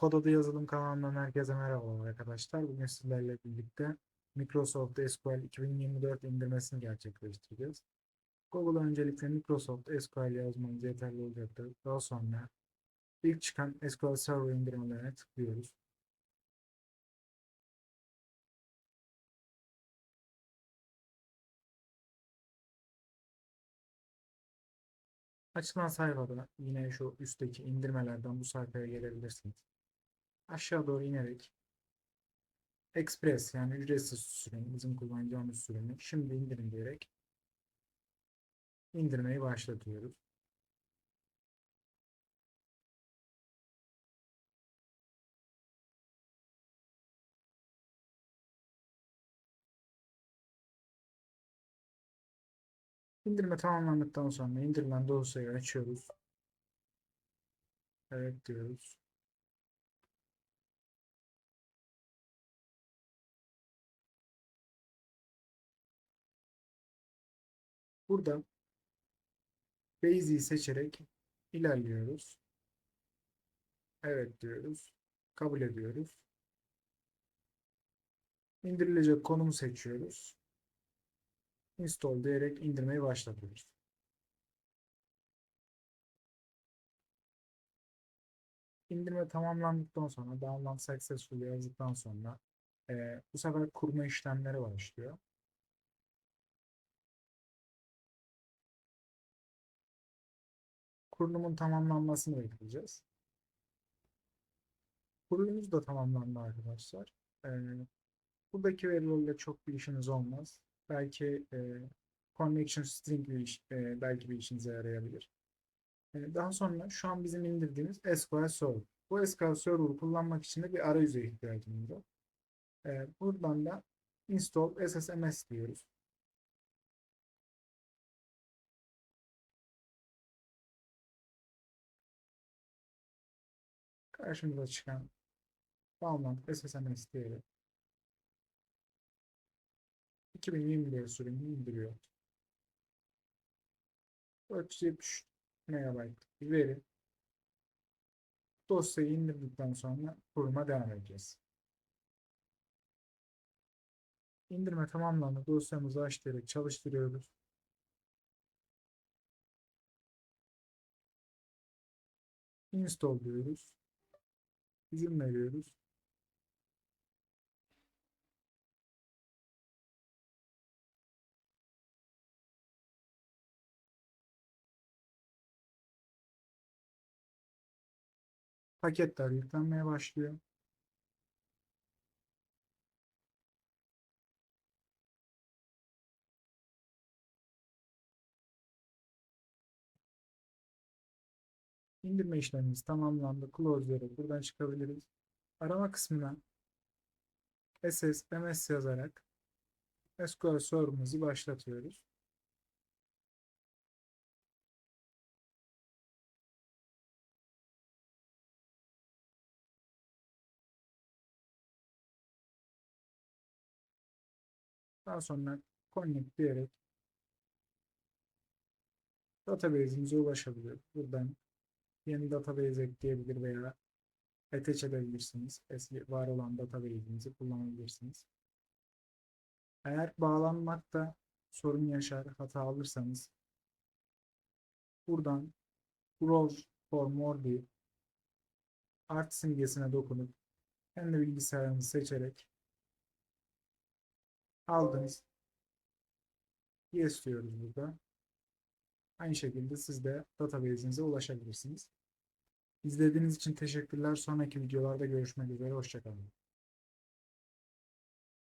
Kod Adı Yazılım kanalından herkese merhaba arkadaşlar. Bugün sizlerle birlikte Microsoft SQL 2024 indirmesini gerçekleştireceğiz. Google'a öncelikle Microsoft SQL yazmanız yeterli olacaktır. Daha sonra ilk çıkan SQL Server indirmelerine tıklıyoruz. Açılan sayfada yine şu üstteki indirmelerden bu sayfaya gelebilirsiniz. Aşağı doğru inerek Express yani ücretsiz sürüm, bizim kullanacağımız sürümü şimdi indirin diyerek indirmeyi başlatıyoruz. İndirme tamamlandıktan sonra indirilen dosyayı açıyoruz. Evet diyoruz. Burada Basic'i seçerek ilerliyoruz. Evet diyoruz. Kabul ediyoruz. İndirilecek konumu seçiyoruz. Install diyerek indirmeyi başlatıyoruz. İndirme tamamlandıktan sonra download successful yazdıktan sonra eee, bu sefer kurma işlemleri başlıyor. Kurulumun tamamlanmasını bekleyeceğiz. Kurulumuz da tamamlandı arkadaşlar. Eee, buradaki verilerle çok bir işiniz olmaz. Belki eee, connection string bir iş, eee, belki bir işinize yarayabilir. Eee, daha sonra şu an bizim indirdiğimiz SQL Server. Bu SQL Server'ı kullanmak için de bir arayüze ihtiyacımız var. Eee, buradan da install SSMS diyoruz. Karşımıza çıkan download SSMS diyerek 2021 sürümünü indiriyor. 470 MB veri. Dosyayı indirdikten sonra kuruma devam edeceğiz. İndirme tamamlandı. Dosyamızı aç diyerek çalıştırıyoruz. Install diyoruz. İzin veriyoruz. Paketler yüklenmeye başlıyor. İndirme işlemimiz tamamlandı. Close diyerek buradan çıkabiliriz. Arama kısmına SS MS yazarak SQL Server'ımızı başlatıyoruz. Daha sonra connect diyerek database'imize ulaşabiliyoruz. Buradan yeni database ekleyebilir veya attach edebilirsiniz. Eski var olan database'inizi kullanabilirsiniz. Eğer bağlanmakta sorun yaşar, hata alırsanız buradan Browse for More deyip Art simgesine dokunup kendi bilgisayarınızı seçerek aldınız. Yes diyoruz burada. Aynı şekilde siz de database'inize ulaşabilirsiniz. İzlediğiniz için teşekkürler. Sonraki videolarda görüşmek üzere. Hoşçakalın.